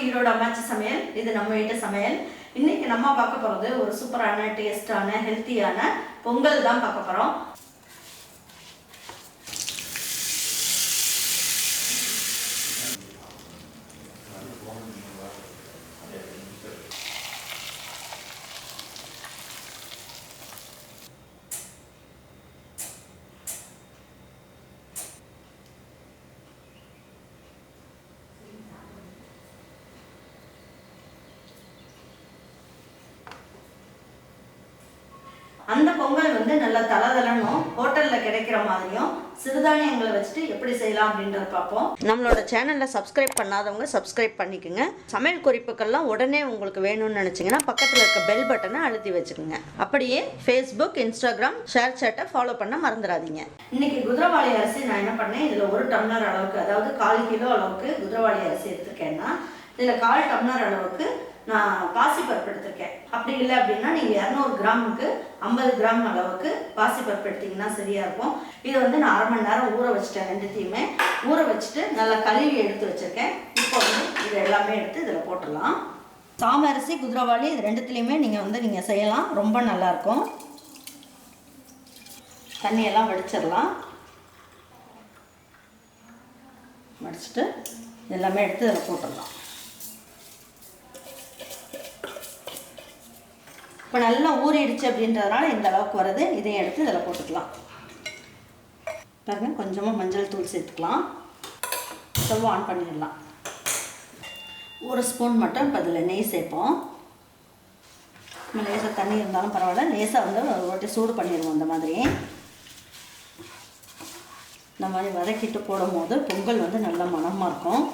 ஈரோடு அம்மாச்சி சமையல் இது நம்ம வீட்டு சமையல். இன்னைக்கு நம்ம பார்க்க போகிறது ஒரு சூப்பரான டேஸ்டான ஹெல்த்தியான பொங்கல் தான் பார்க்க போகிறோம் அந்த பொங்கல் வந்து நல்லா தலதலனும் ஹோட்டலில் கிடைக்கிற மாதிரியும் சிறுதானியங்களை வச்சுட்டு எப்படி செய்யலாம் அப்படின்றத பார்ப்போம். நம்மளோட சேனலில் சப்ஸ்கிரைப் பண்ணாதவங்க சப்ஸ்கிரைப் பண்ணிக்கோங்க. சமையல் குறிப்புக்கள்லாம் உடனே உங்களுக்கு வேணும்னு நினச்சிங்கன்னா பக்கத்தில் இருக்க பெல் பட்டனை அழுத்தி வச்சுக்கோங்க. அப்படியே ஃபேஸ்புக் இன்ஸ்டாகிராம் ஷேர் சேட்டை ஃபாலோ பண்ண மறந்துடாதீங்க. இன்னைக்கு குதிரவாளி அரிசி நான் என்ன பண்ணேன்? இதில் ஒரு டம்ளர் அளவுக்கு அதாவது கால் கிலோ அளவுக்கு குதிரவாளி அரிசி எடுத்துருக்கேன்னா இதில் கால் டம்ளர் அளவுக்கு நான் பாசிப்பருப்பு எடுத்திருக்கேன். அப்படி இல்லை அப்படின்னா நீங்கள் இரநூறு கிராமுக்கு ஐம்பது கிராம் அளவுக்கு பாசிப்பருப்பு எடுத்திங்கன்னா சரியாக இருக்கும். இதை வந்து நான் அரை மணி நேரம் ஊற வச்சுட்டேன் ரெண்டுத்தையுமே. ஊற வச்சுட்டு நல்லா கழுவி எடுத்து வச்சுருக்கேன். இப்போ வந்து இது எல்லாமே எடுத்து இதில் போட்டுடலாம். சாமரிசி குதிரவாளி இது ரெண்டுத்துலேயுமே நீங்கள் வந்து நீங்கள் செய்யலாம். ரொம்ப நல்லாயிருக்கும் தண்ணியெல்லாம் வடிச்சிடலாம். வடிச்சிட்டு எல்லாமே எடுத்து இதில் போட்டுடலாம். இப்போ நல்லா ஊறிடுச்சு அப்படின்றதுனால இந்த அளவுக்கு வருது இதையும் எடுத்து இதில் போட்டுக்கலாம். பாருங்கள் கொஞ்சமாக மஞ்சள் தூள் சேர்த்துக்கலாம். ஸ்டவ் ஆன் பண்ணிடலாம். ஒரு ஸ்பூன் மட்டும் இப்போ அதில் நெய் சேர்ப்போம். நம்ம லேசாக தண்ணி இருந்தாலும் பரவாயில்ல. லேசாக வந்து ஒரு வாட்டி சூடு பண்ணிடுவோம் அந்த மாதிரி. இந்த மாதிரி வதக்கிட்டு போடும்போது பொங்கல் வந்து நல்ல மணமாக இருக்கும்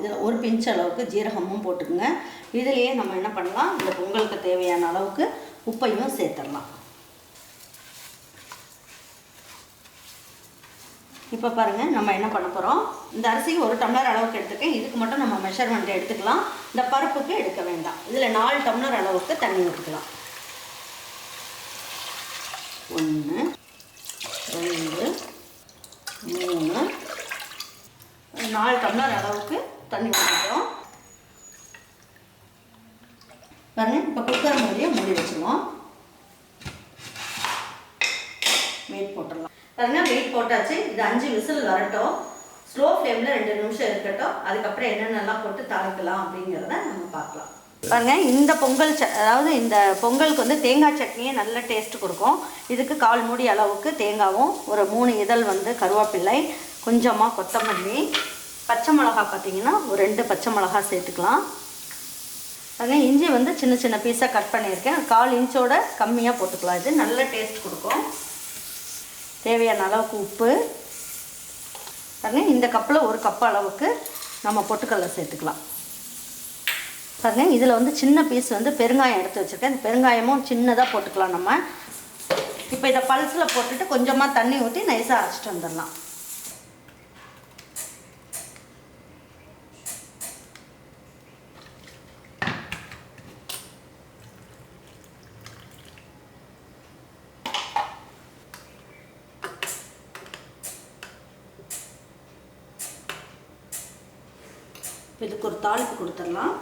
இதில் ஒரு பிஞ்ச் அளவுக்கு ஜீரகமும் போட்டுக்கோங்க. இதுலேயே நம்ம என்ன பண்ணலாம்? இந்த பொங்கலுக்கு தேவையான அளவுக்கு உப்பையும் சேர்த்துடலாம். இப்போ பாருங்கள் நம்ம என்ன பண்ண போகிறோம் இந்த அரிசிக்கு ஒரு டம்ளர் அளவுக்கு எடுத்துக்கேன். இதுக்கு மட்டும் நம்ம மெஷர்மெண்ட் எடுத்துக்கலாம். இந்த பருப்புக்கு எடுக்க வேண்டாம். இதில் நாலு டம்ளர் அளவுக்கு தண்ணி ஊற்றிக்கலாம் ஒன்று ரெண்டு மூணு நாலு டம்ளர் அளவுக்கு தண்ணி ஊற்றிட்டோம் பாருங்கள் இப்போ குக்கர் மூடியை மூடி வச்சுருவோம். வெயிட் போட்டுடலாம். பாருங்கள் வெயிட் போட்டாச்சு. இது அஞ்சு விசில் வரட்டும். ஸ்லோ ஃப்ளேமில் ரெண்டு நிமிஷம் இருக்கட்டும். அதுக்கப்புறம் என்னென்னலாம் போட்டு தாளிக்கலாம் அப்படிங்கிறத நம்ம பார்க்கலாம். பாருங்க இந்த பொங்கல் ச அதாவது இந்த பொங்கலுக்கு வந்து தேங்காய் சட்னியே நல்ல டேஸ்ட் கொடுக்கும். இதுக்கு கால் மூடி அளவுக்கு தேங்காவும் ஒரு மூணு இதழ் வந்து கருவேப்பிள்ளை கொஞ்சமாக கொத்தமல்லி பச்சை மிளகா பார்த்தீங்கன்னா ஒரு ரெண்டு பச்சை மிளகா சேர்த்துக்கலாம். அதே இஞ்சி வந்து சின்ன சின்ன பீஸாக கட் பண்ணியிருக்கேன். கால் இன்ச்சோட கம்மியாக போட்டுக்கலாம். இது நல்ல டேஸ்ட் கொடுக்கும். தேவையான அளவுக்கு உப்பு. பாருங்கள் இந்த கப்பில் ஒரு கப் அளவுக்கு நம்ம பொட்டுக்கடலை சேர்த்துக்கலாம். பாருங்கள் இதில் வந்து சின்ன பீஸ் வந்து பெருங்காயம் எடுத்து வச்சுருக்கேன். இந்த பெருங்காயமும் சின்னதாக போட்டுக்கலாம் நம்ம. இப்போ இதை பல்ஸில் போட்டுட்டு கொஞ்சமாக தண்ணி ஊற்றி நைஸாக அரைச்சிட்டு வந்துடலாம். இதுக்கு ஒரு தாளிப்பு கொடுத்துடலாம்.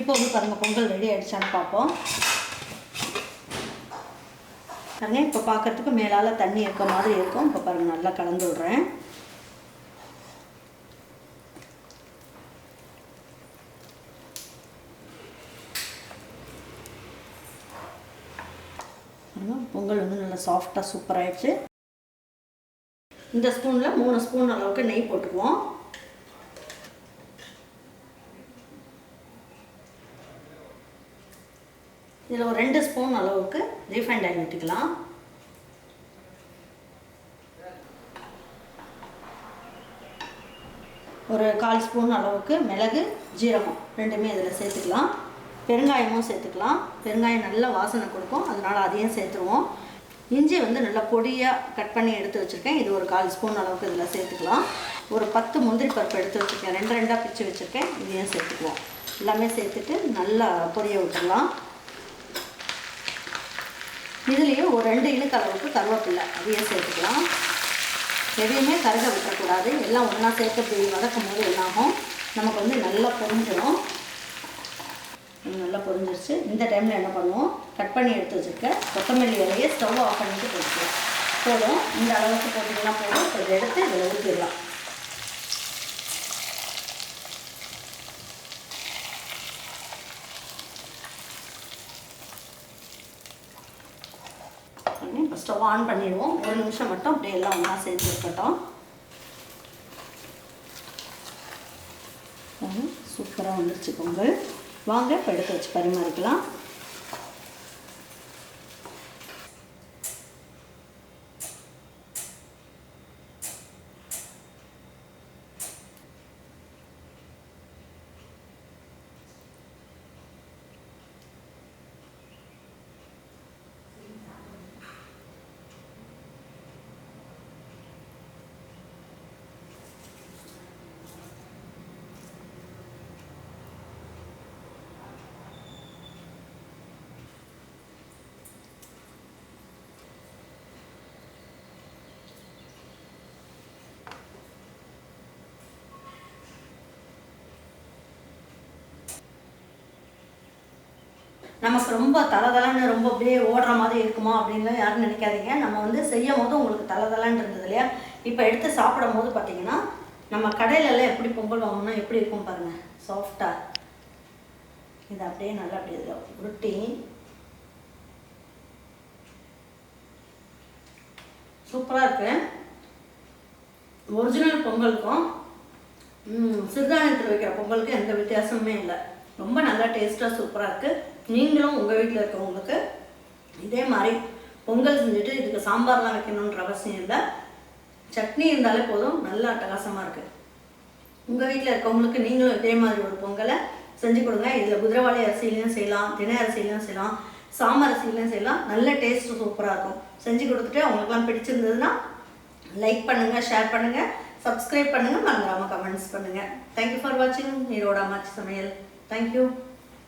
இப்போ வந்து பாருங்க பொங்கல் ரெடி ஆயிடுச்சான்னு பார்ப்போம். பாருங்க இப்போ பார்க்கறதுக்கு மேலால் தண்ணி இருக்க மாதிரி இருக்கும். இப்போ பாருங்க நல்லா கலந்து விட்றேன். பொங்கல் வந்து நல்லா சாஃப்டாக சூப்பராகிடுச்சு இந்த ஸ்பூனில் மூணு ஸ்பூன் அளவுக்கு நெய் போட்டுக்குவோம். இதில் ஒரு ரெண்டு ஸ்பூன் அளவுக்கு ரீஃபைண்ட் ஆயில் ஊற்றிக்கலாம் ஒரு கால் ஸ்பூன் அளவுக்கு மிளகு ஜீரகம் ரெண்டுமே இதில் சேர்த்துக்கலாம். பெருங்காயமும் சேர்த்துக்கலாம். பெருங்காயம் நல்ல வாசனை கொடுக்கும். அதனால் அதையும் சேர்த்துருவோம். இஞ்சி வந்து நல்லா பொடியாக கட் பண்ணி எடுத்து வச்சுருக்கேன். இது ஒரு கால் ஸ்பூன் அளவுக்கு இதில் சேர்த்துக்கலாம். ஒரு பத்து முந்திரி பருப்பு எடுத்து வச்சுருக்கேன். ரெண்டு ரெண்டாக பிச்சு வச்சுருக்கேன். இதையும் சேர்த்துக்குவோம். எல்லாமே சேர்த்துட்டு நல்லா பொரிய விட்டுடலாம். இதுலேயும் ஒரு ரெண்டு இழுக்கு அளவுக்கு கருவேப்பில்லை அதையும் சேர்த்துக்கலாம். எதையுமே கருக விட்டுறக்கூடாது. எல்லாம் ஒன்றா சேர்த்து வதக்கும் போது என்னாகும்? நமக்கு வந்து நல்லா பொரிஞ்சிடும் நல்லா பொரிஞ்சிருச்சு. இந்த டைமில் என்ன பண்ணுவோம்? கட் பண்ணி எடுத்து வச்சுருக்க கொத்தமல்லி இலையை ஸ்டவ் ஆஃப் பண்ணிட்டு போட்டுக்கலாம் போதும். இந்த அளவுக்கு போட்டிங்கன்னா போதும். இப்போ இதை எடுத்து இதில் ஊற்றிடலாம் இப்போ ஸ்டவ் ஆன் பண்ணிடுவோம். ஒரு நிமிஷம் மட்டும் அப்படியே எல்லாம் ஒன்றா சேர்த்து இருக்கட்டும். சூப்பராக வந்துருச்சு பொங்கல். வாங்க இப்போ எடுத்து வச்சு பரிமாறிக்கலாம். நமக்கு ரொம்ப தலதலன்னு ரொம்ப அப்படியே ஓடுற மாதிரி இருக்குமா அப்படின்லாம் யாரும் நினைக்காதீங்க. நம்ம வந்து செய்யும் போது உங்களுக்கு தலதலன்னு இருந்தது இல்லையா? இப்போ எடுத்து சாப்பிடும் போது பார்த்தீங்கன்னா நம்ம கடையிலலாம் எப்படி பொங்கல் வாங்கணும்னா எப்படி இருக்கும் பாருங்கள் சாஃப்டாக இது அப்படியே நல்லா அப்படியே இதில் உருட்டி. சூப்பராக இருக்கு. ஒரிஜினல் பொங்கலுக்கும் சிறுதானியத்தில் வைக்கிற பொங்கலுக்கும் எந்த வித்தியாசமுமே இல்லை. ரொம்ப நல்லா டேஸ்ட்டாக சூப்பராக இருக்குது நீங்களும் உங்கள் வீட்டில் இருக்கவங்களுக்கு இதே மாதிரி பொங்கல் செஞ்சுட்டு இதுக்கு சாம்பார்லாம் வைக்கணுன்ற அவசியம் இல்லை. சட்னி இருந்தாலே போதும் நல்லா அட்டகாசமாக இருக்குது உங்கள் வீட்டில் இருக்கவங்களுக்கு நீங்களும் இதே மாதிரி ஒரு பொங்கலை செஞ்சு கொடுங்க. இதில் குதிரைவாளி அரிசிலையும் செய்யலாம் தினை அரிசிலையும் செய்யலாம் சாம்பார் அரிசிலையும் செய்யலாம். நல்ல டேஸ்ட் சூப்பராக இருக்கும். செஞ்சு கொடுத்துட்டு அவங்களுக்குலாம் பிடிச்சிருந்ததுன்னா லைக் பண்ணுங்கள் ஷேர் பண்ணுங்கள் சப்ஸ்கிரைப் பண்ணுங்கள் மறந்துடாமல் கமெண்ட்ஸ் பண்ணுங்கள் தேங்க்யூ ஃபார் வாட்சிங் ஈரோட அம்மாச்சி சமையல். தேங்க்யூ